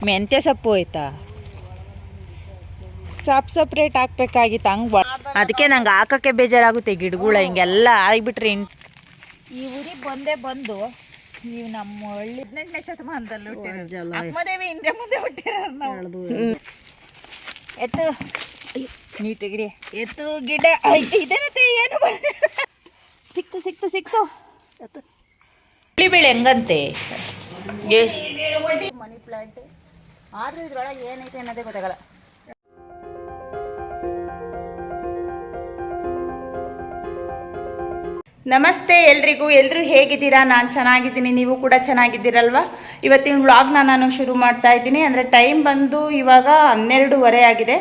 ಮೆಂತ್ಯ ಸೊಪ್ಪು ಆಯ್ತಾ ಸಪ್ ಸಪ್ರೇಟ್ ಹಾಕ್ಬೇಕಾಗಿತ್ತು ಹಂಗೆ ಅದಕ್ಕೆ ನಂಗೆ ಹಾಕಕ್ಕೆ ಬೇಜಾರಾಗುತ್ತೆ ಗಿಡಗಳ ಹಿಂಗೆಲ್ಲ ಆಗಿಬಿಟ್ರೆ ಇನ್ ಈ ಊರಿಗೆ ಬಂದೇ ಬಂದು ನೀವು ನಮ್ಮ ಹಳ್ಳಿ ಹದಿನೆಂಟನೇ ಶತಮಾನದಲ್ಲಿ ಹುಟ್ಟಿರೋದೇವಿ ಹಿಂದೆ ಮುಂದೆ ಹುಟ್ಟಿರೋದು ನಾವು. ಎತ್ತು. ನೀಟ್ ಗಿಡ ಎತ್ತು ಗಿಡ. ಐತೆ ಇದೇನತ್ತೆ ಏನು ಸಿಕ್ತು ಸಿಕ್ತು ಸಿಕ್ತು ಹುಳಿ ಬೆಳೆ ಹೆಂಗಂತೆ? ಮನಿ ಪ್ಲಾಂಟ್ ಆದ್ರೂ ಇದ್ರೊಳಗೆ ಏನೈತೆ ಅನ್ನೋದೇ ಗೊತ್ತಾಗಲ್ಲ. ನಮಸ್ತೆ ಎಲ್ರಿಗೂ ಎಲ್ಲರೂ ಹೇಗಿದ್ದೀರಾ? ನಾನು ಚೆನ್ನಾಗಿದ್ದೀನಿ, ನೀವು ಕೂಡ ಚೆನ್ನಾಗಿದ್ದೀರಲ್ವಾ? ಇವತ್ತಿನ ವ್ಲಾಗ್ನ ನಾನು ಶುರು ಮಾಡ್ತಾ ಇದ್ದೀನಿ. ಅಂದರೆ ಟೈಮ್ ಬಂದು ಇವಾಗ ಹನ್ನೆರಡೂವರೆ ಆಗಿದೆ.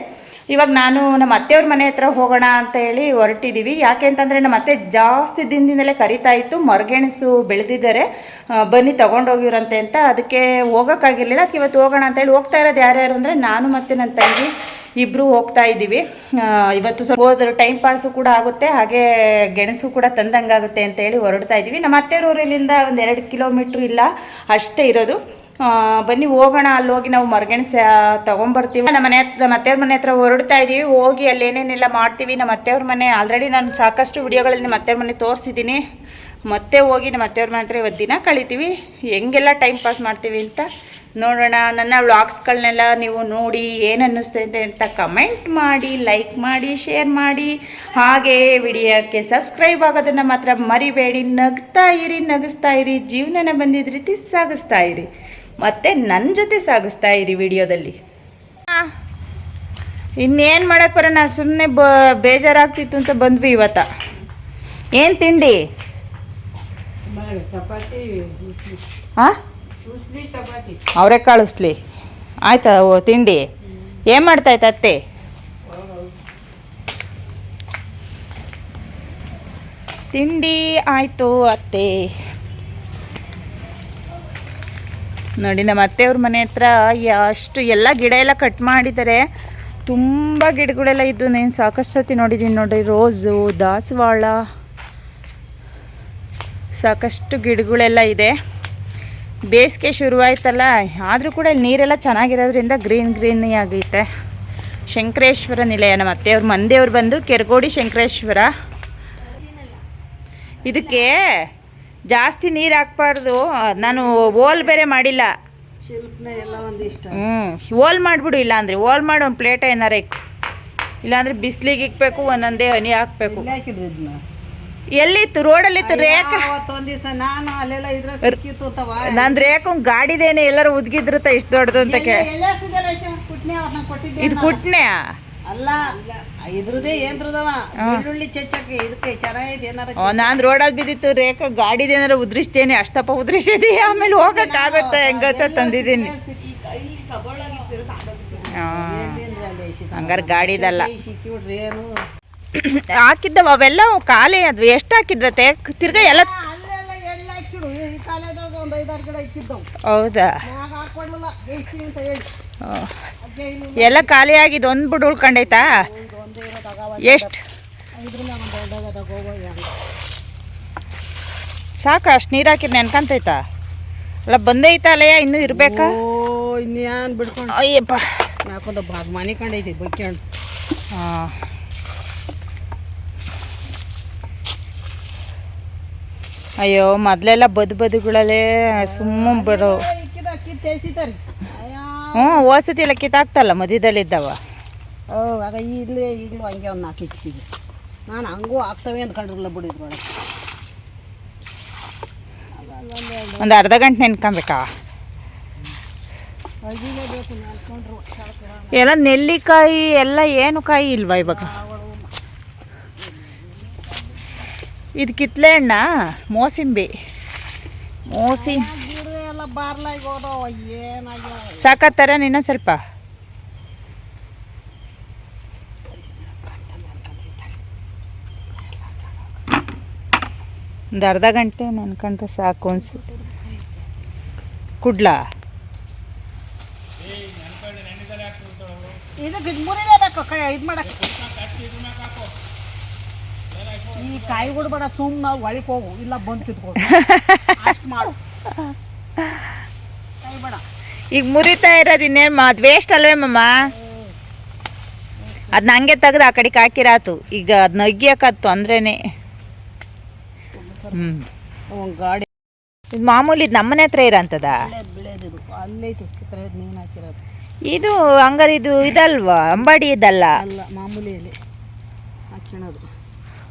ಇವಾಗ ನಾನು ನಮ್ಮ ಅತ್ತೆಯವ್ರ ಮನೆ ಹತ್ರ ಹೋಗೋಣ ಅಂತ ಹೇಳಿ ಹೊರಟಿದ್ದೀವಿ ಯಾಕೆ ಅಂತಂದರೆ ನಮ್ಮ ಅತ್ತೆ ಜಾಸ್ತಿ ದಿನದಿಂದಲೇ ಕರಿತಾ ಇತ್ತು, ಮರಗೆಣಸು ಬೆಳೆದಿದ್ದಾರೆ. ಬನ್ನಿ ತೊಗೊಂಡೋಗಿರಂತೆ ಅಂತ. ಅದಕ್ಕೆ ಹೋಗೋಕ್ಕಾಗಿರಲಿಲ್ಲ ಇವತ್ತು ಹೋಗೋಣ ಅಂತ ಹೇಳಿ ಹೋಗ್ತಾ ಇರೋದು ಯಾರ್ಯಾರು ಅಂದರೆ ನಾನು ಮತ್ತು ನನ್ನ ತಂಗಿ ಇಬ್ಬರು ಹೋಗ್ತಾ ಇದ್ದೀವಿ. ಇವತ್ತು ಸ್ವಲ್ಪ ಹೋದ್ರೆ ಟೈಮ್ ಪಾಸು ಕೂಡ ಆಗುತ್ತೆ, ಹಾಗೆ ಗೆಣಸು ಕೂಡ ತಂದಂಗಾಗುತ್ತೆ ಅಂತ ಹೇಳಿ ಹೊರಡ್ತಾ ಇದ್ದೀವಿ. ನಮ್ಮ ಅತ್ತೆರೂರಲ್ಲಿಂದ ಒಂದು ಎರಡು ಕಿಲೋಮೀಟ್ರ್ ಇಲ್ಲ, ಅಷ್ಟೇ ಇರೋದು. ಬನ್ನಿ ಹೋಗೋಣ ಅಲ್ಲಿ ಹೋಗಿ ನಾವು ಮರಗೆಣಸ ತೊಗೊಂಬರ್ತೀವಿ. ನಮ್ಮ ಮನೆ ನಮ್ಮ ಅತ್ತೆಯವ್ರ ಮನೆ ಹತ್ರ ಹೊರಡ್ತಾ ಇದ್ದೀವಿ ಹೋಗಿ ಅಲ್ಲಿ ಏನೇನೆಲ್ಲ ಮಾಡ್ತೀವಿ ನಮ್ಮ ಅತ್ತೆಯವ್ರ ಮನೆ. ಆಲ್ರೆಡಿ ನಾನು ಸಾಕಷ್ಟು ವಿಡಿಯೋಗಳಲ್ಲಿ ನಮ್ಮ ಅತ್ತೆಯವ್ರ ಮನೆ ತೋರಿಸಿದ್ದೀನಿ. ಮತ್ತೆ ಹೋಗಿ ನಮ್ಮ ಅತ್ತೆಯವ್ರ ಮನೆ ಹತ್ರ ಇವತ್ತು ದಿನ ಕಳಿತೀವಿ. ಹೆಂಗೆಲ್ಲ ಟೈಮ್ ಪಾಸ್ ಮಾಡ್ತೀವಿ ಅಂತ ನೋಡೋಣ. ನನ್ನ ವ್ಲಾಗ್ಸ್ಗಳನ್ನೆಲ್ಲ ನೀವು ನೋಡಿ ಏನು ಅಂತ ಕಮೆಂಟ್ ಮಾಡಿ ಲೈಕ್ ಮಾಡಿ ಶೇರ್ ಮಾಡಿ. ಹಾಗೆ ವಿಡಿಯೋಕ್ಕೆ ಸಬ್ಸ್ಕ್ರೈಬ್ ಆಗೋದನ್ನು ಮಾತ್ರ ಮರಿಬೇಡಿ. ನಗ್ತಾ ಇರಿ, ನಗಿಸ್ತಾ ಇರಿ. ಜೀವನನ ಬಂದಿದ್ದ ರೀತಿ ಸಾಗಿಸ್ತಾ ಇರಿ. ಮತ್ತು ನನ್ನ ಜೊತೆ ಸಾಗಿಸ್ತಾ ಇರಿ ವಿಡಿಯೋದಲ್ಲಿ. ಇನ್ನೇನು ಮಾಡಕ್ಕೆ ಬರೋಣ? ಸುಮ್ಮನೆ ಬ ಬೇಜಾರಾಗ್ತಿತ್ತು ಅಂತ ಬಂದ್ವಿ ಇವತ್ತ. ಏನು ತಿಂಡಿ? ಹಾಂ ಅವರೇ ಉಸ್ಲಿ. ಆಯ್ತಾ ಓ ತಿಂಡಿ? ಏನು ಮಾಡ್ತಾಯ್ತು ಅತ್ತೆ? ತಿಂಡಿ ಆಯಿತು ಅತ್ತೆ. ನೋಡಿ, ನಮ್ಮ ಅತ್ತೆಯವ್ರ ಮನೆ ಹತ್ರ ಅಷ್ಟು ಎಲ್ಲ ಗಿಡ ಎಲ್ಲ ಕಟ್ ಮಾಡಿದ್ದಾರೆ. ತುಂಬ ಗಿಡಗಳೆಲ್ಲ ಇದ್ದು ನೀನು ಸಾಕಷ್ಟು ಸತಿ ನೋಡಿದ್ದೀನಿ ನೋಡಿ ರೋಸು, ದಾಸವಾಳ, ಸಾಕಷ್ಟು ಗಿಡಗಳೆಲ್ಲ ಇದೆ. ಬೇಸಿಗೆ ಶುರುವಾಯ್ತಲ್ಲ, ಆದರೂ ಕೂಡ ಇಲ್ಲಿ ನೀರೆಲ್ಲ ಚೆನ್ನಾಗಿರೋದ್ರಿಂದ ಗ್ರೀನ್ ಗ್ರೀನಿ ಆಗೈತೆ. ಶಂಕರೇಶ್ವರ ನಿಲಯ, ನಮ್ಮ ಅತ್ತೆಯವ್ರ ಮಂದೆಯವ್ರು ಬಂದು ಕೆರಗೋಡಿ ಶಂಕರೇಶ್ವರ. ಇದಕ್ಕೆ ಜಾಸ್ತಿ ನೀರು ಹಾಕ್ಬಾರ್ದು. ನಾನು ಓಲ್ ಬೇರೆ ಮಾಡಿಲ್ಲ. ಹ್ಞೂ ಓಲ್ ಮಾಡಿಬಿಡು ಇಲ್ಲಾಂದ್ರೆ. ಓಲ್ ಮಾಡಿ ಒಂದು ಪ್ಲೇಟ್ ಏನಾರ ಇಕ್ಕು ಇಲ್ಲಾಂದ್ರೆ ಬಿಸಿಲಿಗೆ ಇಕ್ಬೇಕು ಒಂದೊಂದೇ ಹನಿ ಹಾಕ್ಬೇಕು. ಎಲ್ಲಿತ್ತು? ರೋಡಲ್ಲಿತ್ತು ರೇಖ. ನಾನು ರೇಖು ಗಾಡಿದೇನೆ ಎಲ್ಲರೂ ಉದ್ಗಿದ್ರತ ಇಷ್ಟು ದೊಡ್ಡದು ಅಂತ ಇದು ಕುಟ್ನೆ ಅಲ್ಲ. ಇದ್ರದೇ ಏನ್ರದವ ಬೆಳ್ಳುಳ್ಳಿ ಚಚ್ಚಕ್ಕೆ ಇದಕ್ಕೆ ಚೆನ್ನಾಗೈತೆ ಏನಾರ ನಾನು ರೋಡಲ್ಲಿ ಬಿದ್ದಿತ್ತು ರೇಖಾ ಗಾಡಿದೇನಾರ ಉದ್ರಿಸ್ತೇನೆ ಅಷ್ಟಪ್ಪ ಉದ್ರಿಸಿದಿ ಆಮೇಲೆ ಹೋಗಕ್ಕಾಗತ್ತೆ ಹೆಂಗತ್ತ ತಂದಿದ್ದೀನಿ. ಹಂಗಾರ ಗಾಡಿದಲ್ಲ. ಹಾಕಿದ್ದವ ಅವೆಲ್ಲ ಖಾಲಿ ಅದು ಎಷ್ಟು ಹಾಕಿದ್ರತೆ ತಿರ್ಗಾ ಎಲ್ಲ ಹೌದಾ? ಎಲ್ಲ ಖಾಲಿ ಆಗಿದ್ದು ಒಂದು ಬಿಡು ಉಳ್ಕೊಂಡೈತಾ ಎಷ್ಟು? ಸಾಕು ಅಷ್ಟು ನೀರು ಹಾಕಿದ್ ನೆನ್ಕಂತೈತಾ? ಅಲ್ಲ ಬಂದೈತಾ ಅಲ್ಲಯ್ಯ ಇನ್ನೂ ಇರ್ಬೇಕಾ? ಓ ಇನ್ಯಾನ್ ಬಿಡ್ಕೊಂಡು ಅಯ್ಯಪ್ಪ. ಯಾಕೊಂದು ಭಾಗ ಮನೆ ಕಂಡೈತಿ ಬೈಕ್ಯಂಡು ಹಾಂ. ಅಯ್ಯೋ ಮೊದಲೆಲ್ಲ ಬದು ಬದುಗಳಲ್ಲೇ ಸುಮ್ಮ ಬರೋ. ಹ್ಞೂ ಓಸತಿ ಎಲ್ಲ ಕಿತ್ತಾಕ್ತಲ್ಲ ಮಧ್ಯದಲ್ಲಿದ್ದಾವ. ಆಗ ಇಲ್ಲಿ ಈಗಲೂ ಹಂಗೆ ಒಂದು ನಾಲ್ಕು ಇಕ್ಕಿಸಿದೆ ನಾನು ಹಂಗೂ ಆಗ್ತವೆ ಅಂತ ಕಂಡ್ರಲ್ಲ ಬಿಡಿದ್ರು ಒಳಗೆ ಒಂದು ಅರ್ಧ ಗಂಟೆ ನೆನ್ಕೊಬೇಕಾ? ಅಳ್ದಿನೇ ಬೇಕು ನೆನ್ಕೊಂಡ್ರು ಎಲ್ಲ ನೆಲ್ಲಿಕಾಯಿ ಎಲ್ಲ ಏನು ಕಾಯಿ ಇಲ್ವಾ ಇವಾಗ? ಇದು ಕಿತ್ಲೆ ಹಣ್ಣ ಮೋಸಿಂಬಿ. ಮೋಸಿ ಎಲ್ಲ ಬಾರ್ಲಾಗಿ ಹೋದವ ಏನಾಗ್ಯಾವ? ಸಾಕತ್ತಾರ ನಿನ್ನ ಸ್ವಲ್ಪ. ಒಂದು ಅರ್ಧ ಗಂಟೆ ನೆನ್ಕೊಂಡ್ರೆ ಸಾಕು ಅನ್ಸುತ್ತೆ. ಕುಡ್ಲಾ? ಇದು ಮುರಿಲೇ ಬೇಕು ಕಡೆ ಇದು ಮಾಡಕ್ಕೆ. ಈ ಕಾಯಿ ಬೇಡ ಸುಮ್ಮನೆ ನಾವು ಒಳಗೆ ಹೋಗು ಇಲ್ಲ ಬಂದು ಕಿತ್ಕೊಂಡು. ಅಷ್ಟು ಮಾಡು. ಬೇಡ. ಈಗ ಮುರಿತಾ ಇರೋದು ಇನ್ನೇನು ಮಾ ಅದು ವೇಸ್ಟ್ ಅಲ್ವೇ ಮಮ್ಮ ಅದು ಹಂಗೆ ತೆಗ್ದು ಆ ಕಡೆಗೆ ಹಾಕಿರಾತು. ಈಗ ಅದು ಹ್ಞೂ ಒಂದು ಗಾಡಿ. ಇದು ಮಾಮೂಲಿ ಇದು ನಮ್ಮನೆ ಹತ್ರ ಇರೋಂಥದ ಬೆಳೆದು ಬೆಳೆದಿದು ಅಲ್ಲೈತೆ ಕಿತ್ತರೆದು ನೀನು ಹಾಕಿರೋದು. ಇದು ಹಂಗಾರೆ ಇದು ಇದಲ್ವಾ? ಅಂಬಾಡಿ ಇದಲ್ಲ? ಅಲ್ಲ ಮಾಮೂಲಿಯಲ್ಲಿ ಹಾಕ್ಯಣದು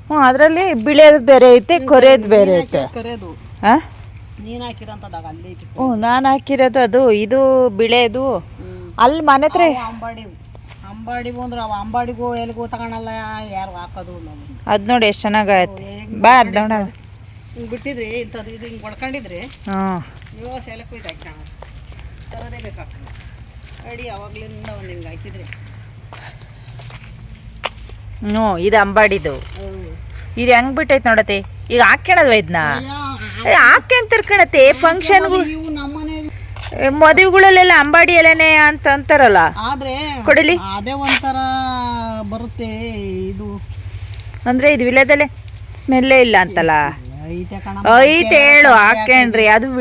ಹ್ಞೂ ಅದರಲ್ಲಿ ಬಿಳಿಯೋದು ಬೇರೆ ಐತೆ ಕೊರೆಯೋದು ಬೇರೆ ಐತೆ. ಕರೆಯೋದು ಹಾಂ ನೀನು ಹಾಕಿರೋಂಥದ್ದಾಗ ಅಲ್ಲೈತೆ ಹ್ಞೂ ನಾನು ಹಾಕಿರೋದು ಅದು ಇದು ಬಿಳೆದು. ಅಲ್ಲಿ ಮನೆ ಹತ್ರ ಅಂಬಾಡಿ ಅಂಬಾಡಿಗೂ ಅಂದ್ರೆ ಅವ ಅಂಬಾಡಿಗೂ ಎಲ್ಲಿಗೂ ತಗೊಳಲ್ಲ ಯಾರು ಹಾಕೋದು ಅದು ನೋಡಿ ಎಷ್ಟು ಚೆನ್ನಾಗಾಯ್ತು ಬಾ ಅದು ನೋಡೋಣ ಹಿಂಗೆ ಬಿಟ್ಟಿದ್ರೆ ಇಂಥದ್ದು ಇದು ಹಿಂಗೆ ಹೊಡ್ಕೊಂಡಿದ್ರೆ. ಹ್ಞೂ ನೀವು ಸೆಲಕ್ಕೆ ಹೋಯ್ತು ನಾವು ತರೋದೇ ಬೇಕಾಗ್ತದೆ. ಅಡಿ ಯಾವಾಗ್ಲಿಂದ ಒಂದು ಹಿಂಗೆ ಹಾಕಿದ್ರಿ. ಹ್ಞೂ ಇದು ಅಂಬಾಡಿದು. ಇದು ಹೆಂಗ್ ಬಿಟ್ಟೈತೆ ನೋಡತ್ತೆ? ಈಗ ಹಾಕ್ಯಣದ್ವ ಇದನ್ನ ಹಾಕ್ಯಂತ ತಿರ್ಕಣತ್ತೆ ಫಂಕ್ಷನ್ ಇವು ನಮ್ಮನೆ ಮದುವೆಗಳಲ್ಲೆಲ್ಲ ಅಂಬಾಡಿ ಎಲೆನೆ ಅಂತ ಅಂತಾರಲ್ಲ? ಆದ್ರೆ ಕೊಡಲಿ. ಅದೇ ಒಂಥರ ಬರುತ್ತೆ ಇದು. ಅಂದ್ರೆ ಇದು ವಿಲೇದಲ್ಲೇ? ಸ್ಮೆಲ್ಲೇ ಇಲ್ಲ ಅಂತಲ್ಲ? ಐತೆ ಹೇಳು ಹಾಕ್ಯಣ್ರಿ ಅದು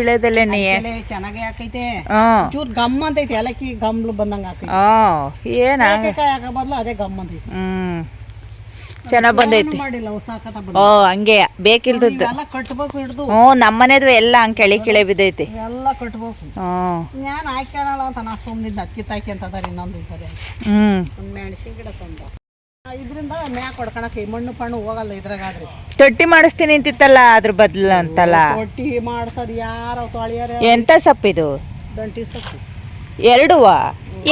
ಎಲೆ ಚೆನ್ನಾಗೇ ಹಾಕೈತೆ. ಚೂರ್ ಗಮ್ ಅಂತೈತೆ ಏಲಕ್ಕಿ ಗಮ್ಲು ಬಂದಂಗ ಹಾಕೈತೆ. ಹ್ಞೂ ಏನ? ಹಾಕೋ ಬದಲು ಅದೇ ಗಮ್ ಅಂತೈತೆ. ಹ್ಮ್. ಚೆನ್ನಾಗ್ ಬಂದೈತಿ. ಓ ಹಂಗೆ ಬೇಕಿಲ್ದದ್ದು. ಹ್ಞೂ ನಮ್ಮನೆದು ಎಲ್ಲ ಹಂಗೆ ಕೆಳಿ ಕಿಳೆ ಬಿದ್ದೈತಿ. ಎಲ್ಲ ಕಟ್ಬೇಕು. ಹ್ಞೂ ನಾನು ಇದರಿಂದ ಮ್ಯಾಕ್ ಹೊಡ್ಕೊಳಕ್ಕೆ ಮಣ್ಣು ಪಣ್ಣು ಹೋಗಲ್ಲ ಇದ್ರಾಗಾದ್ರೆ. ತೊಟ್ಟಿ ಮಾಡಿಸ್ತೀನಿ ಅಂತಿತ್ತಲ್ಲ ಅದ್ರ ಬದ್ಲು ಅಂತಲ್ಲ? ರೊಟ್ಟಿ ಮಾಡ್ಸೋದು ಯಾರು ತೊಳಿಯಾರ ಎಂತ ಸೊಪ್ಪಿದು? ದಂಟಿ ಸೊಪ್ಪು. ಎರಡುವ?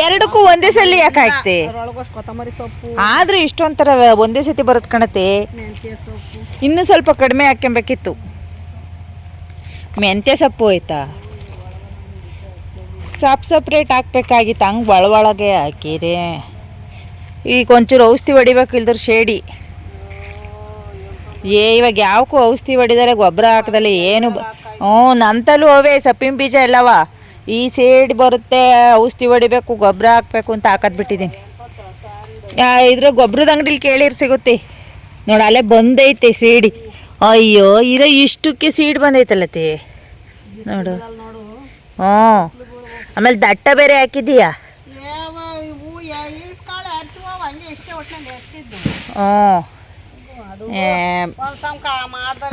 ಎರಡಕ್ಕೂ ಒಂದೇ ಸಲ ಯಾಕೆ ಹಾಕ್ತಿ ಅದ್ರೊಳಗಷ್ಟು ಕೊತ್ತಂಬರಿ ಸೊಪ್ಪು. ಆದ್ರೂ ಇಷ್ಟೊಂಥರ ಒಂದೇ ಸತಿ ಬರುತ್ತೆ ಕಣತೆ ಮೆಂತ್ಯ ಸೊಪ್ಪು. ಇನ್ನೂ ಸ್ವಲ್ಪ ಕಡಿಮೆ ಹಾಕ್ಕೊಬೇಕಿತ್ತು ಮೆಂತ್ಯ ಸೊಪ್ಪು ಆಯ್ತಾ ಸಪ್ ಸಪ್ರೇಟ್ ಹಾಕ್ಬೇಕಾಗಿತ್ತು ಹಂಗೆ ಒಳಗೆ ಹಾಕಿರಿ. ಈಗ ಒಂಚೂರು ಔಷಧಿ ಹೊಡಿಬೇಕು ಇಲ್ದ್ರ ಶೇಡಿ. ಏ, ಇವಾಗ ಯಾವಕ್ಕೂ ಔಷಧಿ ಹೊಡಿದಾರೆ ಗೊಬ್ಬರ ಹಾಕದಲ್ಲಿ ಏನು ಹ್ಞೂ, ನಂತಲೂ ಅವೇ ಸಪ್ಪಿನ ಬೀಜ ಎಲ್ಲವ. ಈ ಸೇಡ್ ಬರುತ್ತೆ, ಔಷಧಿ ಹೊಡಿಬೇಕು, ಗೊಬ್ಬರ ಹಾಕಬೇಕು ಅಂತ ಹಾಕದ್ ಬಿಟ್ಟಿದ್ದೀನಿ. ಇದ್ರ ಗೊಬ್ಬರದ ಅಂಗಡಿಲಿ ಕೇಳಿರ್ ಸಿಗುತ್ತೆ. ನೋಡಿ, ಅಲ್ಲೇ ಬಂದೈತೆ ಸೀಡಿ ಅಯ್ಯೋ, ಇರೋ ಇಷ್ಟಕ್ಕೆ ಸೀಡ್ ಬಂದೈತಲ್ಲತಿ ನೋಡು. ಹ್ಞೂ. ಆಮೇಲೆ ದಟ್ಟ ಬೇರೆ ಹಾಕಿದೀಯಾ ಯಾವ ಇವು ಈಸ್ಕಾಳು ಹರ್ತೀವ ಹಂಗೆ ಇಷ್ಟೇ ಒಟ್ಟಿನಲ್ಲಿ ಹೆಚ್ಚಿದ್ದು ಹ್ಞೂ ಅದು ಏ, ಒಂದು ಸಂಕ ಮಾಡ್ದ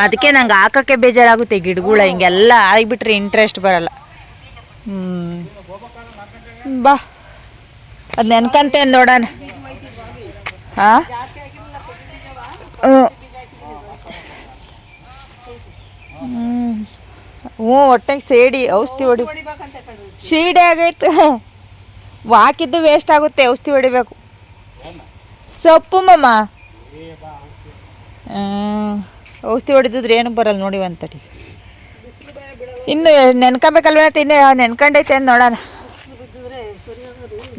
ಅದಕ್ಕೆ ನಂಗೆ ಹಾಕಕ್ಕೆ ಬೇಜಾರಾಗುತ್ತೆ ಗಿಡಗಳು ಹಿಂಗೆಲ್ಲ ಆಗಿಬಿಟ್ರೆ ಇಂಟ್ರೆಸ್ಟ್ ಬರಲ್ಲ. ಹ್ಞೂ ಬಾ. ಅದು ನೆನ್ಕಂತೇನು ನೋಡೋಣ. ಹಾಂ ಹ್ಞೂ. ಹ್ಞೂ ಹೊಟ್ಟೆಗೆ ಸೇಡಿ ಔಷಧಿ ಹೊಡಿ ಸೀಡೆ ಆಗೈತೆ. ಹಾಕಿದ್ದು ವೇಸ್ಟ್ ಆಗುತ್ತೆ ಔಷಧಿ ಹೊಡಿಬೇಕು. ಸೊಪ್ಪು ಮಮ್ಮ. ಔಷಧಿ ಹೊಡೆದಿದ್ರೆ ಏನು ಬರಲ್ಲ ನೋಡಿ ಒಂತಟಿ ಇನ್ನು ನೆನ್ಕೊಬೇಕಲ್ವ ಇನ್ನು ನೆನ್ಕೊಂಡೈತೆ ಅಂತ ನೋಡೋಣ.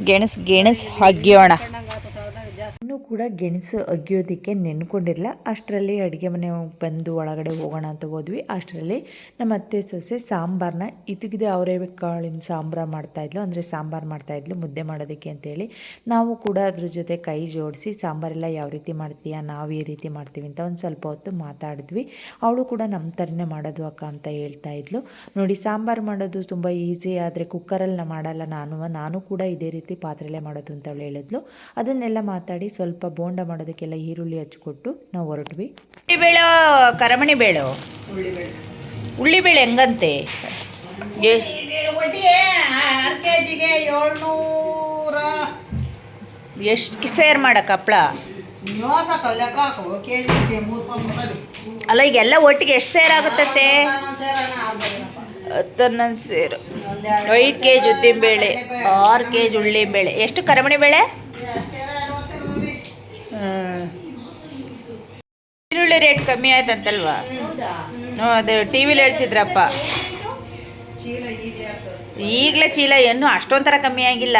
ಗೆಣಸು ಗೆಣಸು ಹಗ್ಗಿಯೋಣ ಇನ್ನೂ ಕೂಡ ಗೆಣಸು ಅಗಿಯೋದಕ್ಕೆ ನೆನ್ಕೊಂಡಿರಲ್ಲ ಅಷ್ಟರಲ್ಲಿ ಅಡುಗೆ ಮನೆ ಬಂದು ಒಳಗಡೆ ಹೋಗೋಣ ಅಂತ ಹೋದ್ವಿ. ಅಷ್ಟರಲ್ಲಿ ನಮ್ಮ ಅತ್ತೆ ಸೊಸೆ ಸಾಂಬಾರನ್ನ ಇದ್ದಗಿದೆ ಅವರೇ ಕಾಳಿನ ಸಾಂಬಾರು ಮಾಡ್ತಾಯಿದ್ಲು ಅಂದರೆ ಸಾಂಬಾರು ಮಾಡ್ತಾಯಿದ್ಲು ಮುದ್ದೆ ಮಾಡೋದಕ್ಕೆ ಅಂತೇಳಿ. ನಾವು ಕೂಡ ಅದ್ರ ಜೊತೆ ಕೈ ಜೋಡಿಸಿ, ಸಾಂಬಾರೆಲ್ಲ ಯಾವ ರೀತಿ ಮಾಡ್ತೀಯಾ? ನಾವು ಈ ರೀತಿ ಮಾಡ್ತೀವಿ ಅಂತ ಒಂದು ಸ್ವಲ್ಪ ಹೊತ್ತು ಮಾತಾಡಿದ್ವಿ. ಅವಳು ಕೂಡ ನಮ್ಮ ಥರನೇ ಮಾಡೋದು ಅಕ್ಕ ಅಂತ ಹೇಳ್ತಾ ಇದ್ಲು. ನೋಡಿ, ಸಾಂಬಾರು ಮಾಡೋದು ತುಂಬ ಈಸಿ, ಆದರೆ ಕುಕ್ಕರಲ್ಲಿ ಮಾಡಲ್ಲ ನಾನು. ನಾನು ಕೂಡ ಇದೇ ರೀತಿ ಪಾತ್ರೆಯಲ್ಲೇ ಮಾಡೋದು ಅಂತ ಅವಳು ಹೇಳಿದ್ಲು. ಅದನ್ನೆಲ್ಲ ಮಾತಾಡಿ ಸ್ವಲ್ಪ ಬೋಂಡ ಮಾಡೋದಕ್ಕೆಲ್ಲ ಈರುಳ್ಳಿ ಹಚ್ಕೊಟ್ಟು ನಾವು ಹೊರಟ್ವಿ. ಬೇಳೆ ಕರಮಣಿ ಬೇಳೆ? ಉಳ್ಳಿಬೇಳೆ ಹೆಂಗಂತೆ? ಎಷ್ಟು ಸೇರ್ ಮಾಡಕ್ಕೆ ಹಪ್ಳ? ಅಲ್ಲ ಈಗ ಎಲ್ಲ ಈಗೆಲ್ಲ ಒಟ್ಟಿಗೆ ಎಷ್ಟು ಸೇರ್ ಆಗುತ್ತತ್ತೆ ಹತ್ತನ್ನೊಂದು ಸೇರು ಐದು ಕೆ ಜಿ ಉದ್ದಿನ ಬೇಳೆ ಆರು ಕೆ ಜಿ ಉಳ್ಳಿಬೇಳೆ. ಎಷ್ಟು ಕರಮಣಿ ಬೇಳೆ? ಈರುಳ್ಳಿ ರೇಟ್ ಕಮ್ಮಿ ಆಯ್ತಂತಲ್ವಾ? ಹ್ಞೂ ಅದು ಟಿ ವಿಲಿ ಹೇಳ್ತಿದ್ರಪ್ಪ. ಈಗಲೇ ಚೀಲ ಏನು ಅಷ್ಟೊಂಥರ ಕಮ್ಮಿ ಆಗಿಲ್ಲ.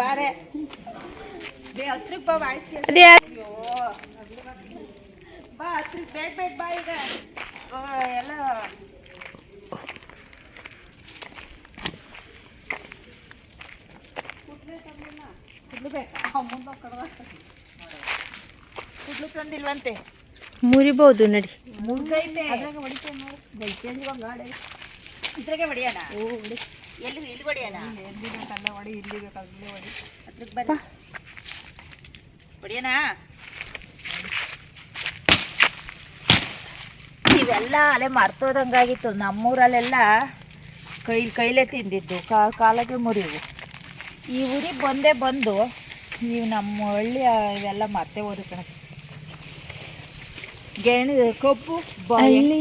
ಬಾರೆ. ಅದೇ ಬಾ ಮುರಿಬಹುದು ನಡಿ. ಬೇಗ ಅದ್ರಾಗ ನೋಡಿ. ಎಲ್ಲ ತಂದಿಲ್ವಂತೆ ಮುರಿದೈತೆ ಇದ್ರಾಗೆ ಹೊಡಿಯೋಣ? ಎಲ್ಲಿ ಇಲ್ಲಿ ಹೊಡಿಯೋಣ? ಬೇಕಲ್ಲ ಹೊಡಿ ಇಲ್ಲಿ ಬೇಕಾದ ಹೊಡಿ. ಅದ್ರಕ್ಕೆ ಬರ ಹೊಡಿಯೋಣ? ಇವೆಲ್ಲ ಅಲೆ ಮರ್ತೋದಂಗಾಗಿತ್ತು. ನಮ್ಮೂರಲ್ಲೆಲ್ಲ ಕೈ ಕೈಲೇ ತಿಂದಿದ್ದು. ಕಾ ಕಾಲಕ್ಕೆ ಮುರಿವು. ಈ ಊರಿಗೆ ಬಂದೇ ಬಂದು ನೀವು ನಮ್ಮ ಹಳ್ಳಿ ಇವೆಲ್ಲ ಮರ್ತೇ ಹೋದ ಕಣ ಗೆಣಿ ಕಬ್ಬು ಬಾಯಲ್ಲಿ.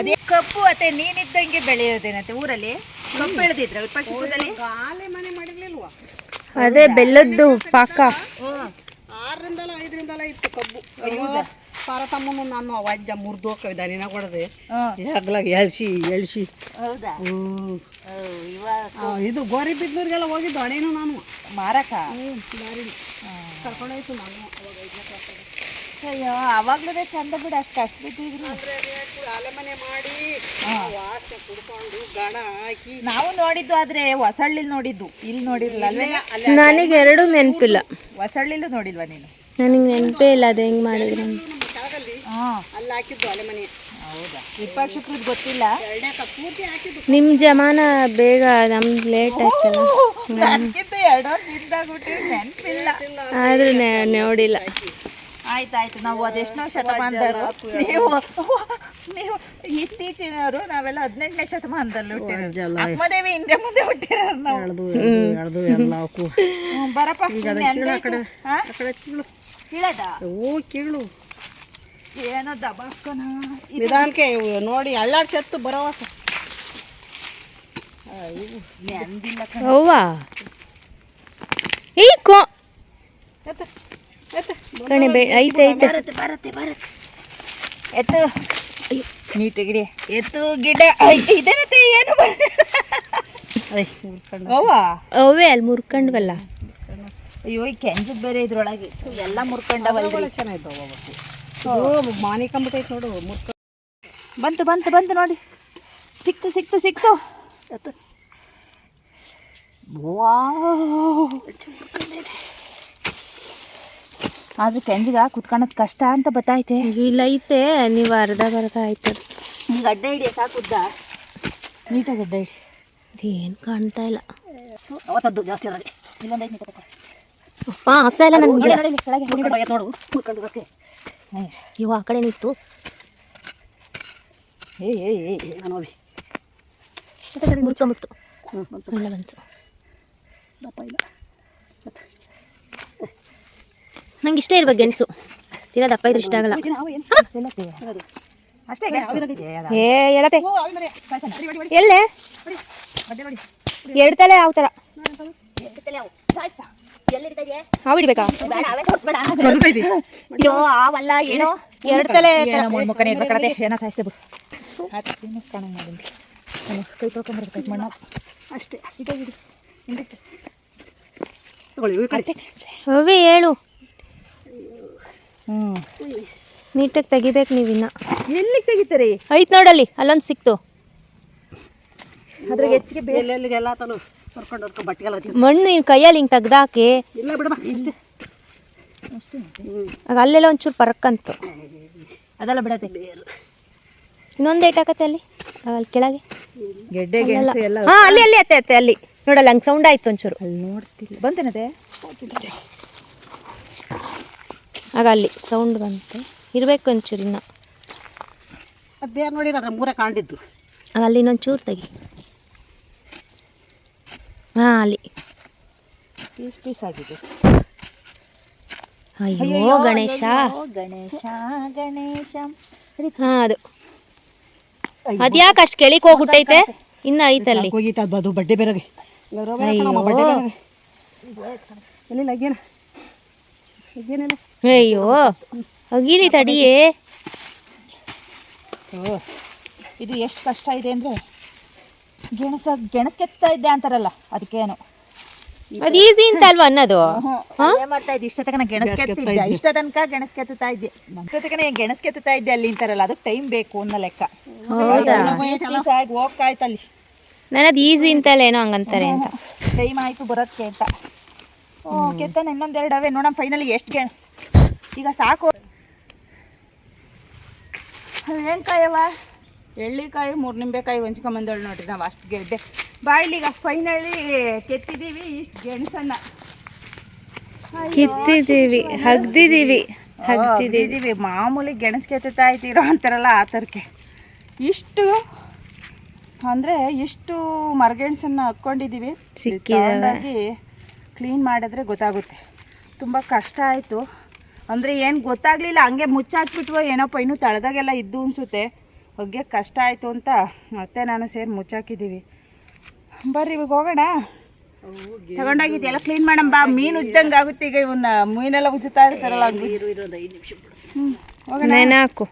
ಅದೇ ಕಬ್ಬು ಅತ್ತೆ ನೀನಿದ್ದಂಗೆ ಬೆಳೆಯೋದೇನತ್ತೆ ಊರಲ್ಲಿ? ಕಬ್ಬು ಬೆಳೆದಿದ್ರ ಪಶುಪದಲ್ಲಿ ಗಾಲೆ ಮನೆ ಮಾಡಿರ್ಲಿಲ್ವಾ? ಅದೇ ಬೆಲ್ಲದ್ದು ಪಾಕ. ಆರರಿಂದಲ ಐದರಿಂದಲ ಇತ್ತು ಕಬ್ಬು. ಪಾರತಮ್ಮನು ನಾನು ಅಜ್ಜ ಮುರಿದು ಹೋಗಿದ್ದ ನಿನ ಕೊಡದೆ. ಹಗ್ಲಾಗ ಎಳ್ಸಿ ಎಳ್ಸಿ. ಹೌದಾ? ಹ್ಮ್. ಓ, ಇವಾಗ ಇದು ಗೋರಿ ಬಿದ್ದೂರಿಗೆಲ್ಲ ಹೋಗಿದ್ದು ಹಣೇನು ನಾನು. ಮಾರಕ? ಕರ್ಕೊಂಡೋಯ್ತು ನಾನು. ಅಯ್ಯೋ ಅವಾಗ್ಲೂ ಚಂದ ಬಿಡ ಅಷ್ಟು ಅಷ್ಟು ಬಿದ್ದಿದ್ರು. ಆಲೆ ಮನೆ ಮಾಡಿ ವಾಸನೆ ಕುಡ್ಕೊಂಡು ಗಣ ಹಾಕಿ. ನಾವು ನೋಡಿದ್ದು ಆದ್ರೆ ಹೊಸಳ್ಳಿಲ್ ನೋಡಿದ್ದು ಇಲ್ಲಿ ನೋಡಿರ್ಲಿಲ್ಲ. ಅಲ್ವೇ ನನಗೆ ಎರಡು ನೆನಪಿಲ್ಲ. ಹೊಸಳ್ಳಿಲು ನೋಡಿಲ್ವಾ ನೀನು? ನನಗೆ ನೆನಪೇ ಇಲ್ಲ ಅದು ಹೆಂಗ್ ಮಾಡಿದ್ರು ಹಾ. ಅಲ್ಲಿ ಹಾಕಿದ್ದು ವಿಪಕ್ಷಕೃದ್ ಗೊತ್ತಿಲ್ಲ? ಎರಡನೇ ಕ ಪೂರ್ತಿ ಹಾಕಿದ್ದು. ನಿಮ್ಮ ಜಮಾನ ಬೇಗ ನಮ್ದು ಲೇಟ್ ಆಯ್ತಲ್ಲ. ನನ್ಗಿಂತ ಎರಡು ವರ್ಷ ಹಿಂದಾಗ್ಬಿಟ್ಟು ನೆನಪಿಲ್ಲ ಆದ್ರೂ ನೆ- ನೋಡಿಲ್ಲ. ಆಯ್ತಾಯ್ತು ನಾವು ಅದೆಷ್ಟನೋ ಶತಮಾನದಲ್ಲಿ ನೀವು ನೀವು ಇತ್ತೀಚಿನವರು ನಾವೆಲ್ಲ ಹದಿನೆಂಟನೇ ಶತಮಾನದಲ್ಲಿ ಹುಟ್ಟಿರೋದು. ಅಮ್ಮದೇವಿ ಹಿಂದೆ ಮುಂದೆ ಹುಟ್ಟಿರೋರು ನಾವು. ಬರಪ್ಪ ಕೀಳದ? ಓ ಕೀಳು. ಏನೋ ದಬಾಕನ. ನಿಧಾನಕ್ಕೆ ನೋಡಿ ಅಳ್ಳಾಡ್ಸಿ ಸತ್ತು ಬರವಾಸ ನೆಂದಿಲ್ಲ ಅವ್ವಾ? ಈ ಕೋ ಕಣೆ ಬೆ ಐತೆ ಐತೆ. ಬರುತ್ತೆ ಬರುತ್ತೆ ಬರುತ್ತೆ ಎತ್ತು. ನೀಟ ಗಿಡ. ಎತ್ತು ಗಿಡ. ಐತೆ ಇದೇನತ್ತೆ ಏನು ಅವೇ ಅಲ್ಲಿ ಮುರ್ಕಂಡ್ವಲ್ಲ. ಅಯ್ಯೋ ಈ ಕೆಂಜದ್ ಬೇರೆ ಇದ್ರೊಳಗೆ. ಎಲ್ಲ ಮುರ್ಕಂಡವಲ್ಲ ಚೆನ್ನಾಗಿದ್ದಾವೆ ಮಾನಿ ಕಂಬಿಟ್ಟೈತೆ ನೋಡು ಮುರ್ಕ ಬಂತು ಬಂತು ಬಂತು ನೋಡಿ. ಸಿಕ್ತು ಸಿಕ್ತು ಸಿಕ್ತು. ಎತ್ತ. ವಾವ್. ಆದ್ರೂ ಕೆಂಜಗ ಕುತ್ಕೊಳ್ಳೋದು ಕಷ್ಟ ಅಂತ ಬತ್ತೈತೆ ಇಲ್ಲ ಐತೆ. ನೀವು ಅರ್ಧ ಬರ್ಧ ಆಯ್ತು. ಹಿಂಗೆ ಅಡ್ಡ ಹಿಡಿಯ ಸಾಕುದ್ದ ನೀಟಾಗಿ ಅಡ್ಡ ಹಿಡಿ. ಏನು ಕಾಣ್ತಾ ಇಲ್ಲ. ಅವತ್ತದ್ದು ಜಾಸ್ತಿ ಅದ ಇಲ್ಲೊಂದು ಐದು ಹಾ ಆಗ್ತಾ ಇಲ್ಲ ನನಗೆ ಕೆಳಗೆ ನೋಡು ಮುರ್ಕೊಂಡು ಬರ್ತೇ ಇವು ಆ ಕಡೆ ನಿಂತು. ಏ ಏ ಏ ನೋಡಿ ಮುರ್ಕೊಂಬಿಡ್ತು ಹ್ಞೂ ಬಂತು ಇಲ್ಲ ಬಂತು. ದಪ್ಪ ಇಲ್ಲ ಎತ್ತ ನಂಗೆ ಇಷ್ಟ ಇರ್ಬೇಕು ಗೆಣಸು. ತೀರಾ ದಪ್ಪ ಇದ್ರೆ ಇಷ್ಟ ಆಗಲ್ಲ. ಅಷ್ಟೇ ಏ ಹೇಳತ್ತೆ. ಎಲ್ಲೇ? ಎರಡು ತಲೆ ಯಾವ ಥರ ಹಾವು. ಏನೋ. ಎರಡು ತಲೆ ಕೈ ಮಣ್ಣ ಅಷ್ಟೇ. ಅವೇ ಹೇಳು. ಹ್ಞೂ ನೀಟಾಗಿ ತೆಗಿಬೇಕು ನೀವಿನ್ನ ಎಲ್ಲಿಗೆ ತೆಗಿತೀರಿ? ಐತ್ ನೋಡಲ್ಲಿ ಅಲ್ಲೊಂದು ಸಿಕ್ತು. ಅದ್ರಾಗ ಹೆಚ್ಚಿಗೆ ಬೇರೆ ಎಲ್ಲ ತನು ಕರ್ಕೊಂಡು ಹೊರ್ಕೊಂಡು ಬಟ್ಟೆಗೆಲ್ಲ ತಿಂದು ಮಣ್ಣು ನೀನು ಕೈಯಲ್ಲಿ ಹಿಂಗೆ ತೆಗ್ದಾಕಿ. ಇಲ್ಲ ಬಿಡಮ್ಮ ಇಷ್ಟೇ. ಆಗ ಅಲ್ಲೆಲ್ಲ ಒಂಚೂರು ಪರಕ್ಕಂತು. ಅದೆಲ್ಲ ಬಿಡತ್ತೆ. ಇನ್ನೊಂದು ಏಟ್ ಹಾಕತ್ತೆ ಅಲ್ಲಿ? ಅಲ್ಲಿ ಕೆಳಗೆ. ಗೆಡ್ಡೆ ಗೆಣಸು ಎಲ್ಲ ಹಾ ಅಲ್ಲಿ ಅಲ್ಲಿ ಅತ್ತೆ ಅತ್ತೆ ಅಲ್ಲಿ. ನೋಡಲ್ಲ ಹಂಗೆ ಸೌಂಡ್ ಆಯ್ತು ಒಂಚೂರು. ಅಲ್ಲಿ ನೋಡ್ತಿಲ್ಲ. ಬಂತೇನದೆ ಆಗ ಅಲ್ಲಿ ಸೌಂಡ್ ಬಂತು. ಇರಬೇಕು ಒಂಚೂರು ಇನ್ನು. ಅದು ಬೇರೆ ನೋಡಿರ ಅದ್ರ ಮೂರೇ ಕಾಣಿದ್ದು ಆಗ ಅಲ್ಲಿ ಇನ್ನೊಂದು ಚೂರು ತೆಗಿ. ಹಾಂ ಅಲ್ಲಿ. ಪೀಸ್ ಪೀಸ್ ಆಗಿದೆ. ಅಯ್ಯೋ ಗಣೇಶ. ಗಣೇಶ ಗಣೇಶ. ಹಾಂ ಅದು. ಅದ್ಯಾಕೆ ಅಷ್ಟು ಕೇಳಿಕ್ ಹೋಗ್ಬಿಟ್ಟೈತೆ? ಇನ್ನು ಐತಲ್ಲಿ ಹೋಗಿತ್ತು ಅದು ಬಡ್ಡೆ ಬೇರೆ ಅಯ್ಯೋ. ಬಡ್ಡೆ ಬೇರೆ ಎಲ್ಲಿಲ್ಲ ಅಗೇನ ಅಗೇನಿಲ್ಲ ಅಯ್ಯೋ ಅಗಿಲಿ ತಡಿಯೇ. ಓ ಇದು ಎಷ್ಟು ಕಷ್ಟ ಇದೆ ಅಂದ್ರೆ ಗೆಣಸ ಗೆಣಸ್ ಕೆತ್ತಾ ಇದ್ದೆ ಅಂತಾರಲ್ಲ ಅದಕ್ಕೇನು. ಅದು ಈಸಿ ಅಂತ ಅಲ್ವಾ ಅನ್ನೋದು ಮಾಡ್ತಾ ಇದ್ದೆ ಇಷ್ಟ ತನಕ ಗೆಣಸ್ ಕೆತ್ತಿದ್ದೆ. ಇಷ್ಟ ತನಕ ಗೆಣಸ್ ಕೆತ್ತುತ್ತಾ ಇದ್ದೆ. ಇಷ್ಟ ತನಕ ಗೆಣಸ್ ಕೆತ್ತುತ್ತಾ ಇದ್ದೆ ಅಲ್ಲಿ ಅಂತಾರಲ್ಲ ಅದಕ್ಕೆ ಟೈಮ್ ಬೇಕು ಅನ್ನೋ ಲೆಕ್ಕ. ಆಗಿ ಹೋಗ್ತಾಯ್ತು ಅಲ್ಲಿ. ನನ್ನದು ಈಸಿ ಏನೋ ಹಂಗಂತಾರೆ ಅಂತ. ಟೈಮ್ ಆಯ್ತು ಬರೋಕ್ಕೆ ಅಂತ. ಓ ಕೆತ್ತನ ಇನ್ನೊಂದೆರಡು ಅವೆ. ನೋಡೋಣ ಫೈನಲಿ ಎಷ್ಟು ಗೆ ಈಗ ಸಾಕು. ಏನು ಕಾಯವ ಎಳ್ಳಿಕಾಯಿ ಮೂರು ನಿಂಬೆಕಾಯಿ ಹೊಂಚ್ಕೊಂಬಂದಳು ನೋಡ್ರಿ ನಾವು ಅಷ್ಟು ಗೆಡ್ಡೆ. ಬಾಯ್ಲಿಗ ಫೈನಲಿ ಕೆತ್ತಿದ್ದೀವಿ ಇಷ್ಟು ಗೆಣಸನ್ನ. ಕೆತ್ತಿದೀವಿ ಹಗ್ದಿದೀವಿ ಹಗ್ದಿದೀವಿ. ಹಗ್ದಿದ್ದೀವಿ ಮಾಮೂಲಿ ಗೆಣಸು ಕೆತ್ತುತ್ತಾ ಇದ್ದೀರೋ ಅಂತಾರಲ್ಲ ಆ ಥರಕ್ಕೆ. ಇಷ್ಟು ಅಂದರೆ ಇಷ್ಟು ಮರಗೆಣಸನ್ನು ಹಾಕ್ಕೊಂಡಿದ್ದೀವಿ ಸಿಕ್ಕಿದಾಗಿ ಕ್ಲೀನ್ ಮಾಡಿದ್ರೆ ಗೊತ್ತಾಗುತ್ತೆ. ತುಂಬ ಕಷ್ಟ ಆಯಿತು. ಅಂದರೆ ಏನು ಗೊತ್ತಾಗಲಿಲ್ಲ ಹಂಗೆ ಮುಚ್ಚಾಕ್ಬಿಟ್ವ ಏನಪ್ಪ ಇನ್ನೂ ತಳದಾಗೆಲ್ಲ ಇದ್ದು ಅನಿಸುತ್ತೆ. ಬಗ್ಗೆ ಕಷ್ಟ ಆಯಿತು ಅಂತ ಮತ್ತೆ ನಾನು ಸೇರಿ ಮುಚ್ಚಾಕಿದ್ದೀವಿ ಬರ್ರಿ ಇವಾಗ ಹೋಗೋಣ? ತಗೊಂಡೋಗಿದ್ದೆಲ್ಲ ಕ್ಲೀನ್ ಮಾಡೋಣ ಬಾ. ಮೀನು ಉದ್ದಂಗೆ ಆಗುತ್ತೆ ಈಗ ಇವನ್ನ ಮೀನೆಲ್ಲ ಉಜ್ಜುತ್ತಾ ಇರ್ತಾರಲ್ಲ ಹಂಗೆ ಇರೋದು ಐದು ನಿಮಿಷ ಹ್ಞೂ ಹೋಗೋಣ? ಹಾಕು.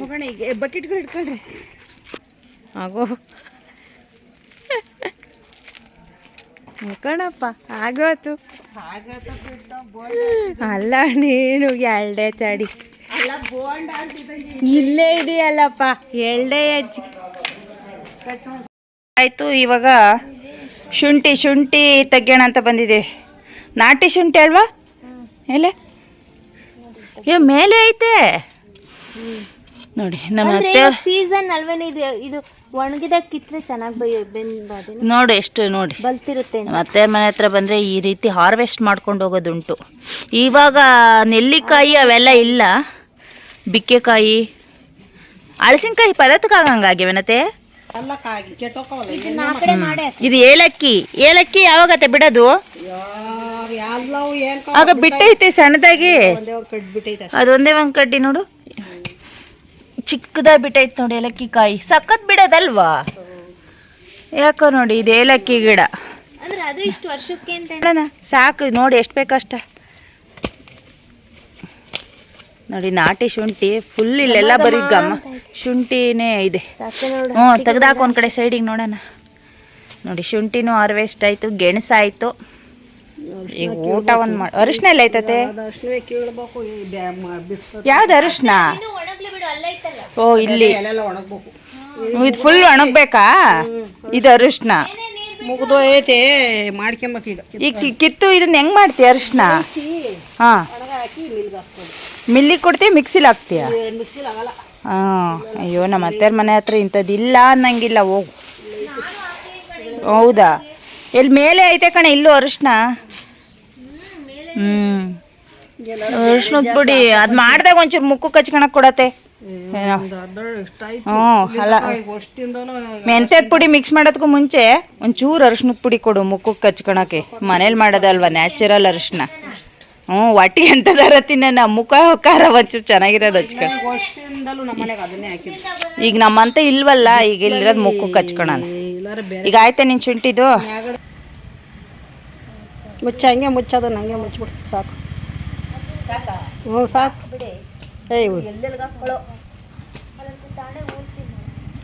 ಹೋಗೋಣ ಈಗ ಬಕೆಟ್ಗಳು ಇಟ್ಕೊಳ್ರಿ ಆಗೋ. ಕಣಪ್ಪ ಆಗೋತು ಅಲ್ಲ ನೀನು ಎಳ್ಡೆ ತಡಿ. ಅಲ್ಲ ಬೋಂಡ್ ಆಗ್ತಿದ್ದಂಗೆ ಇಲ್ಲೇ ಇದೆಯಲ್ಲಪ್ಪ ಎಳ್ಡೆ ಅಜ್ಜಿ ಆಯಿತು ಇವಾಗ ಶುಂಠಿ ಶುಂಠಿ ತೆಗ್ಯೋಣ ಅಂತ ಬಂದಿದೆ. ನಾಟಿ ಶುಂಠಿ ಅಲ್ವಾ? ಎಲ್ಲ ಏ ಮೇಲೆ ಐತೆ. ನೋಡಿ ನಮ್ಮ ಅತ್ತೆ ಸೀಸನ್ ಅಲ್ವೇನೆ ಇದು ಇದು ಒಣಗಿದಾಗ ಕಿತ್ರೆ ಚೆನ್ನಾಗಿ ಬೈ ಬೆಂದ್ ನೋಡಿ ಎಷ್ಟು ನೋಡಿ. ಬಲ್ತಿರುತ್ತೆ ಮತ್ತೆ ಮನೆ ಹತ್ರ ಬಂದರೆ ಈ ರೀತಿ ಹಾರ್ವೆಸ್ಟ್ ಮಾಡ್ಕೊಂಡು ಹೋಗೋದುಂಟು. ಇವಾಗ ನೆಲ್ಲಿಕಾಯಿ ಅವೆಲ್ಲ ಇಲ್ಲ. ಬಿಕ್ಕೆಕಾಯಿ ಹಳಸಿನಕಾಯಿ ಪದಾರ್ಥಕ್ಕಾಗಂಗಾಗಿವೆನತೆ ಇದು ಏಲಕ್ಕಿ. ಏಲಕ್ಕಿ ಯಾವಾಗತ್ತೆ ಬಿಡೋದು? ಯಾರು ಎಲ್ಲವೂ ಏನ್ ಆಗ ಬಿಟ್ಟೈತೆ ಸಣ್ಣದಾಗಿ. ಒಂದೇ ಒಂದು ಕಡ್ಡಿ ಬಿಟ್ಟೈತೆ ಅದೊಂದೇ ಒಂದು ಕಡ್ಡಿ ನೋಡು. ಚಿಕ್ಕದಾಗಿ ಬಿಟ್ಟೈತೆ ನೋಡಿ ಏಲಕ್ಕಿ ಕಾಯಿ. ಸಕ್ಕತ್ ಬಿಡೋದಲ್ವಾ? ಯಾಕೋ ನೋಡಿ ಇದು ಏಲಕ್ಕಿ ಗಿಡ. ಅಂದ್ರೆ ಅದು ಇಷ್ಟು ವರ್ಷಕ್ಕೆ ಅಂತ ನೋಡೋಣ ಸಾಕು ನೋಡಿ ಎಷ್ಟು ಬೇಕಷ್ಟ. ನೋಡಿ ನಾಟಿ ಶುಂಠಿ ಫುಲ್ ಇಲ್ಲೆಲ್ಲ ಬರೀ ಗಮ್ಮ ಶುಂಠಿನೇ ಇದೆ. ಸಾಕು ನೋಡು ಹ್ಞೂ ತೆಗ್ದಾಕ ಒಂದು ಕಡೆ ಸೈಡಿಗೆ ನೋಡೋಣ. ನೋಡಿ ಶುಂಠಿನೂ ಹಾರ್ವೆಸ್ಟ್ ಆಯಿತು ಗೆಣಸಾಯಿತು ಈಗ ಊಟ ಒಂದು ಮಾಡಿ ಅರಿಶಿನ ಎಲ್ಲ ಐತತೆ ಯಾವ್ದು ಅರಿಶಿನ ಓ ಇಲ್ಲಿ. ಒಣಗ್ಬೇಕು. ಇದು ಫುಲ್ ಒಣಗ್ಬೇಕಾ? ಇದು ಅರಿಶಿನ ಮುಗ್ದು ಐತೆ ಮಾಡ್ಕೊಂಬೇಕು ಈಗ. ಈಗ ಕಿತ್ತು ಇದನ್ನ ಹೆಂಗ್ ಮಾಡ್ತೀಯ ಅರಿಶಿನ ಹಾ. ಮಿಲ್ಲಿಗೆ ಕೊಡ್ತೀಯ ಮಿಕ್ಸಿಲಿ ಹಾಕ್ತೀಯ? ಮಿಕ್ಸಿಲಿ ಆಗಲ್ಲ. ಹಾಂ. ಅಯ್ಯೋ ನಮ್ಮ ಅತ್ತೆಯರ ಮನೆ ಹತ್ರ ಇಂಥದ್ದು ಇಲ್ಲ ಅನ್ನಂಗಿಲ್ಲ ಹೋಗು. ಹೌದಾ? ಎಲ್ಲಿ ಮೇಲೆ ಐತೆ ಕಣ ಇಲ್ಲೂ ಅರಿಶಿನ ಹ್ಮ್. ಅರಿಶಿನದ ಪುಡಿ ಅದು ಮಾಡ್ದಾಗ ಒಂಚೂರು ಮುಕ್ಕು ಕಚ್ಕೊಳಕ್ ಕೊಡತ್ತೆ. ಹ್ಞೂ ಅಲ್ಲ. ಮೆಂತ್ಯದ ಪುಡಿ ಮಿಕ್ಸ್ ಮಾಡೋದಕ್ಕೂ ಮುಂಚೆ ಒಂಚೂರು ಅರಿಶಿನದ ಪುಡಿ ಕೊಡು ಮುಖಕ್ಕೆ ಕಚ್ಕೊಳಕ್ಕೆ ಮನೇಲಿ ಮಾಡೋದಲ್ವಾ ನ್ಯಾಚುರಲ್ ಅರಿಶಿನ. ಹ್ಞೂ ಒಟ್ಟಿಗೆ ಎಂಥದಾರ ತಿನ್ನ ಮುಖ ಖಾರ ಒಂಚೂರು ಚೆನ್ನಾಗಿರೋದು ಹಚ್ಕೊಂಡು ಈಗ ನಮ್ಮಂತ ಇಲ್ವಲ್ಲ ಈಗ ಇಲ್ಲಿರೋದು ಮುಕ್ಕು ಹಚ್ಕೊಳಣ ಈಗ ಆಯ್ತಾ ನಿನ್ ಶುಂಠಿದು? ಮುಚ್ಚ ಹಂಗೆ ಮುಚ್ಚೋದು ನಂಗೆ ಮುಚ್ಚಿಬಿಡು ಸಾಕು. ಹ್ಞೂ ಸಾಕು. ಏಯ್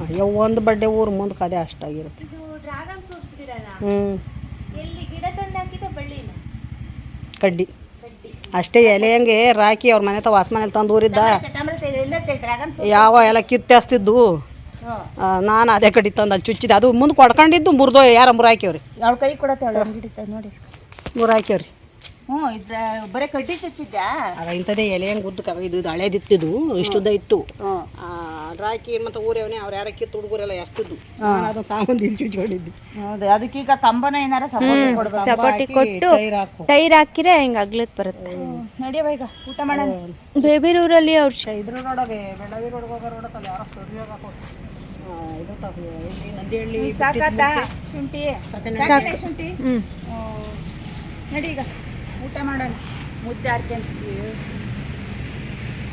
ಅಯ್ಯೋ ಒಂದು ಬಡ್ಡೆ ಊರು ಮುಂದಕ್ಕೆ ಅದೇ ಅಷ್ಟಾಗಿರುತ್ತೆ. ಹ್ಞೂ. ಗಿಡ ತಂದು ಬಳ್ಳಿನ? ಕಡ್ಡಿ. ಅಷ್ಟೇ ಎಲೆ ಹಂಗೆ ರಾಕಿ ಅವ್ರ ಮನೆ ತಾವ ಮನೇಲಿ ತಂದು ಊರಿದ್ದ? ಯಾವ ಎಲ್ಲ ಕಿತ್ತೆಸ್ತಿದ್ದು ನಾನು ಅದೇ ಕಡ್ಡಿ ತಂದು ಅಲ್ಲಿ ಚುಚ್ಚಿದೆ ಅದು ಮುಂದೆ ಕೊಡ್ಕೊಂಡಿದ್ದು ಮುರಿದೋ ಯಾರ ಮುರಾಕಿಯವ್ರಿ ಅವ್ರ? ಕೈ ಕೊಡತ್ತೆ ನೋಡಿ. ಮುರು ಹಾಕ್ಯವ್ರಿ ಹ್ಞೂ ಇದ್ರ ಬರೀ ಕಡ್ಡಿ ಚುಚ್ಚಿದ್ಯಾ? ಆಗ ಇಂಥದ್ದೇ ಎಲೆ ಹೆಂಗೆ ಉದ್ದಕ್ಕೆ ಇದು ಇದು ಹಳೇದಿತ್ತಿದ್ದು ಇಷ್ಟುದ್ದ ಇತ್ತು. ಆ, ರಾಕಿ ಮತ್ತು ಊರವನೇ ಅವ್ರು ಯಾರ ಕಿತ್ತು ಹುಡುಗರೆಲ್ಲ ನಾನು ಅದು ತಾಂಬಂದು ಇಲ್ಲಿ ಚುಚ್ಕೊಂಡಿದ್ದು. ಹೌದು ಅದಕ್ಕೀಗ ಕಂಬನ ಏನಾರ ಸಪೋರ್ಟ್ ಕೊಡ್ಬೇಕು. ಸಪೋರ್ಟಿ ಕೊಟ್ಟು ಟೈರ್ ಹಾಕಿರೆ ಹಿಂಗೆ ಅಗ್ಲತ್ ಬರುತ್ತೆ. ನಡಿಯವ ಈಗ ಊಟ ಮಾಡೋಣ. ಬೇಬಿ ಊರಲ್ಲಿ ಅವ್ರು ಇದ್ರ ನೋಡವೆ ಬೆಳವಿ ರೋಡ್ ಹೋಗೋ ರೋಡತ್ತಲ್ಲ ಯಾರೋ ಸರಿ ಹೋಗಕ್ಕೆ ಇದು ತಗೋ, ಎಲ್ಲಿ ನಂದಿಹಳ್ಳಿ ಸಾಕಾತಾ? ಶುಂಠಿ. ಶುಂಠಿ? ಹ್ಞೂ. ನಡಿ ಈಗ. ಊಟ ಮಾಡೋಣ. ಮುದ್ದೆ ಹಾರ್ಕೊಂತೀವಿ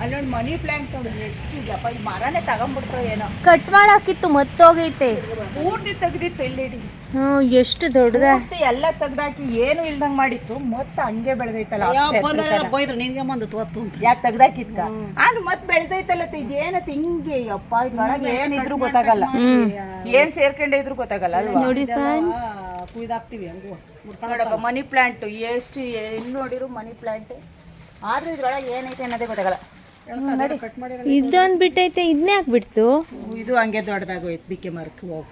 ಅಲ್ಲೊಂದು ಮನಿ ಪ್ಲಾಂಟ್ ನೋಡಿ ಎಷ್ಟು ಇದೆಯಪ್ಪ ಈ ಮರನೇ ತಗೊಂಡ್ಬಿಡ್ತೋ ಏನೋ. ಕಟ್ ಮಾಡಾಕಿತ್ತು ಮತ್ತೋಗೈತೆ. ಪೂರ್ತಿ ತೆಗ್ದಿತ್ತು ಇಲ್ಲಿ ಹ್ಞೂ ಎಷ್ಟು ದೊಡ್ಡದ. ಪೂರ್ತಿ ಎಲ್ಲ ತೆಗ್ದಾಕಿ ಏನು ಇಲ್ದಂಗ್ ಮಾಡಿತ್ತು ಮತ್ತೆ ಹಂಗೆ ಬೆಳೆದೈತಲ್ಲ ಬೈದ್ರು ನಿನ್ಗೆ ಬಂದು ತೋತ್ತು ಅಂತ. ಯಾಕೆ ತೆಗ್ದಾಕಿತ್ಕ ಆದ್ರೆ ಮತ್ತೆ ಬೆಳೆದೈತಲ್ಲ ಇದೇನತ್ತ ಹಿಂಗೆ ಅಪ್ಪ ಇದ್ರೊಳಗೆ ಏನಿದ್ರು ಗೊತ್ತಾಗಲ್ಲ. ಏನ್ ಸೇರ್ಕೊಂಡಿದ್ರು ಗೊತ್ತಾಗಲ್ಲ ಅಲ್ವಾ? ನೋಡಿ ಫ್ರೆಂಡ್ಸ್ ಕುಯ್ದಾಕ್ತಿವಿ ಹಂಗು. ನೋಡಪ್ಪ ಮನಿ ಪ್ಲಾಂಟ್ ಎಷ್ಟು ಎಲ್ಲಿ ನೋಡಿರು ಮನಿ ಪ್ಲಾಂಟ್ ಆದ್ರೂ ಇದ್ರೊಳಗೆ ಏನೈತೆ ಅನ್ನೋದೇ ಗೊತ್ತಾಗಲ್ಲ. ಇದೊಂದು ಬಿಟ್ಟೈತೆ ಇದನ್ನೇ ಹಾಕ್ಬಿಡ್ತು ಇದು ಹಂಗೆ ದೊಡ್ಡದಾಗೋಯ್ತು ಬಿಕ್ಕೆ ಮರಕ್ಕೆ ಹೋಗು.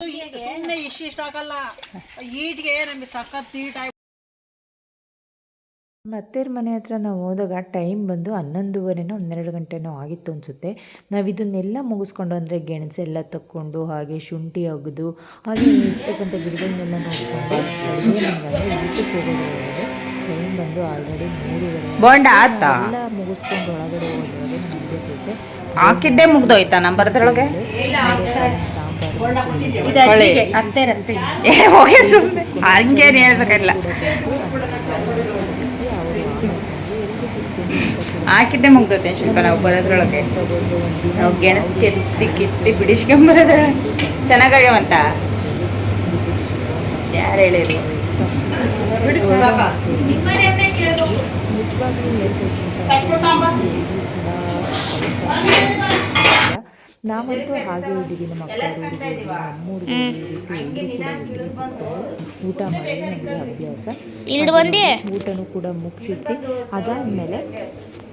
ಸುಮ್ಮನೆ ಇಷ್ಟಿಷ್ಟ ಆಗಲ್ಲ. ಈಟ್ಗೆ ನಮಗೆ ಸಖತ್ ಈಟ್ ಅತ್ತೆಯರ ಮನೆ ಹತ್ರ ನಾವು ಹೋದಾಗ ಟೈಮ್ ಬಂದು ಹನ್ನೊಂದುವರೆನೋ ಹನ್ನೆರಡು ಗಂಟೆನೋ ಆಗಿತ್ತು ಅನಿಸುತ್ತೆ. ನಾವು ಇದನ್ನೆಲ್ಲ ಮುಗಿಸ್ಕೊಂಡು ಅಂದರೆ ಗೆಣಸೆಲ್ಲ ತಕ್ಕೊಂಡು ಹಾಗೆ ಶುಂಠಿ ಅಗ್ದು ಹಾಗೆ ಇರ್ತಕ್ಕಂಥ ಗಿಡಗಳನ್ನೆಲ್ಲ ನೋಡಿಕೊಂಡು ಊಟಕ್ಕೆ ಟೈಮ್ ಬಂದು ಆಲ್ರೆಡಿ ಮೂರುವರೆ ಬೋಂಡ ಆತಾ ಎಲ್ಲ ಮುಗಿಸ್ಕೊಂಡು ಒಳಗಡೆ ಹೋದ್ರೊಳಗೆ ನಮಗೆ ಜೊತೆ ಹಾಕಿದ್ದೇ ಮುಗ್ದೋಯ್ತಾ ನಂಬರ್ದ್ರೊಳಗೆ ಹೋಗಿ ಸುಮ್ಮನೆ ಹಂಗೇನು ಹೇಳ್ಬೇಕಲ್ಲ. ಹಾಕಿದ್ದೆ ಮುಗ್ದೋತೆ ಶಿಲ್ಪ ನಾವು ಬರೋದ್ರೊಳಗೆ. ನಾವು ಗೆಣಸು ಕೆತ್ತಿ ಕಿತ್ತಿ ಬಿಡಿಸ್ಕೊಂಬರೋದ್ರೊಳಗೆ. ಚೆನ್ನಾಗಾಗ್ಯವಂತ ಯಾರು ಹೇಳಿದ್ರು ನಾವಂತೂ ಹಾಗೆ ಇದ್ದೀವಿ ನಮ್ಮ ಅಕ್ಕವ್ರಿಗೆ ನಮ್ಮೂರಿಗೆ ಊಟ ಮಾಡಿ ನಮಗೆ ಅಭ್ಯಾಸ. ಇಲ್ಲ ಬಂದಿ? ಊಟನೂ ಕೂಡ ಮುಗಿಸಿದ್ವಿ. ಅದಾದಮೇಲೆ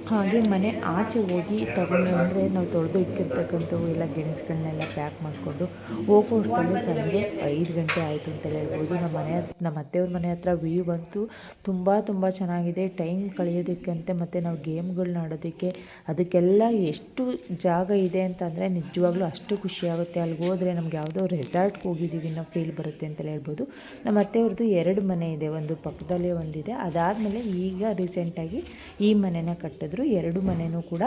ಹಾಗೆ ಮನೆ ಆಚೆ ಹೋಗಿ ತಗೊಂಡು ಅಂದರೆ ನಾವು ತೊಳೆದು ಇಕ್ಕಿರ್ತಕ್ಕಂಥವು ಎಲ್ಲ ಗೆಣಸುಗಳನ್ನೆಲ್ಲ ಪ್ಯಾಕ್ ಮಾಡಿಕೊಂಡು ಹೋಗೋ ಅಷ್ಟರಲ್ಲಿ ಸಂಜೆ ಐದು ಗಂಟೆ ಆಯಿತು ಅಂತ ಹೇಳ್ಬೋದು. ನಮ್ಮ ಮನೆ ನಮ್ಮ ಅತ್ತೆಯವ್ರ ಮನೆ ಹತ್ರ ವ್ಯೂ ಬಂತು. ತುಂಬ ತುಂಬ ಚೆನ್ನಾಗಿದೆ. ಟೈಮ್ ಕಳೆಯೋದಕ್ಕಂತೆ ಮತ್ತು ನಾವು ಗೇಮ್ಗಳನ್ನ ಆಡೋದಕ್ಕೆ ಅದಕ್ಕೆಲ್ಲ ಎಷ್ಟು ಜಾಗ ಇದೆ ಅಂತಂದರೆ ನಿಜವಾಗ್ಲೂ ಅಷ್ಟು ಖುಷಿಯಾಗುತ್ತೆ. ಅಲ್ಲಿಗೆ ಹೋದರೆ ನಮ್ಗೆ ಯಾವುದೋ ರೆಸಾರ್ಟ್ಗೆ ಹೋಗಿದ್ದೀವಿ ಅನ್ನೋ ಫೀಲ್ ಬರುತ್ತೆ ಅಂತಲೇ ಹೇಳ್ಬೋದು. ನಮ್ಮ ಅತ್ತೆಯವ್ರದ್ದು ಎರಡು ಮನೆ ಇದೆ. ಒಂದು ಪಕ್ಕದಲ್ಲೇ ಒಂದಿದೆ. ಅದಾದಮೇಲೆ ಈಗ ರೀಸೆಂಟಾಗಿ ಈ ಮನೆನ ಕಟ್ಟಿದ್ರು ಎರಡು ಮನೆಯೂ ಕೂಡ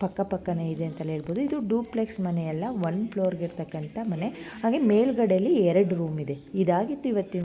ಪಕ್ಕ ಪಕ್ಕನೇ ಇದೆ ಅಂತಲೇ ಹೇಳ್ಬೋದು. ಇದು ಡೂಪ್ಲೆಕ್ಸ್ ಮನೆಯಲ್ಲ ಒನ್ ಫ್ಲೋರ್ಗೆ ಇರ್ತಕ್ಕಂಥ ಮನೆ. ಹಾಗೆ ಮೇಲ್ಗಡೆಯಲ್ಲಿ ಎರಡು ರೂಮ್ ಇದೆ. ಇದಾಗಿತ್ತು ಇವತ್ತಿನ